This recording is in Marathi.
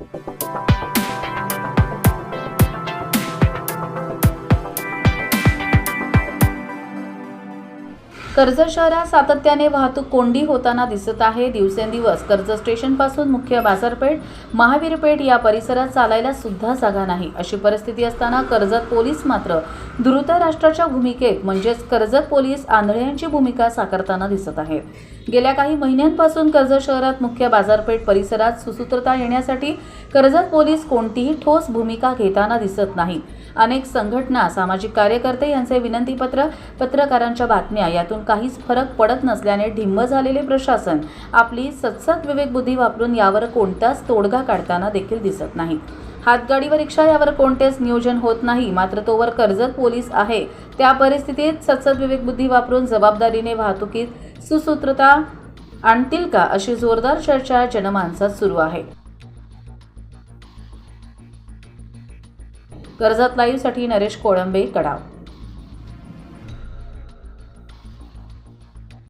Thank you. कर्जत शहरात सातत्याने वाहतूक कोंडी होताना दिसत आहे. दिवसेंदिवस कर्जत स्टेशनपासून मुख्य बाजारपेठ महावीरपेठ या परिसरात चालायला सुद्धा जागा नाही. अशी परिस्थिती असताना कर्जत पोलीस मात्र द्रुत राष्ट्राच्या भूमिकेत म्हणजेच कर्जत पोलीस आंधळ्यांची भूमिका साकारताना दिसत आहेत गेल्या काही महिन्यांपासून कर्जत शहरात मुख्य बाजारपेठ परिसरात सुसूत्रता येण्यासाठी कर्जत पोलीस कोणतीही ठोस भूमिका घेताना दिसत नाही. अनेक संघटना सामाजिक कार्यकर्ते यांचे विनंतीपत्र पत्रकारांच्या बातम्या यातून काहीच फरक पडत नसल्याने ढिम्म झालेले प्रशासन आपली सतसत विवेकबुद्धी वापरून यावर कोणताच तोडगा काढताना देखील दिसत नाही. हातगाडी व रिक्षा यावर कोणतेच नियोजन होत नाही मात्र तोवर कर्जत पोलीस आहे. त्या परिस्थितीत सतसत विवेकबुद्धी वापरून जबाबदारीने वाहतुकीत सुसूत्रता आणतील का अशी जोरदार चर्चा जनमानसात सुरू आहे. कर्जत लाईव्हसाठी नरेश कोळंबे कडाव.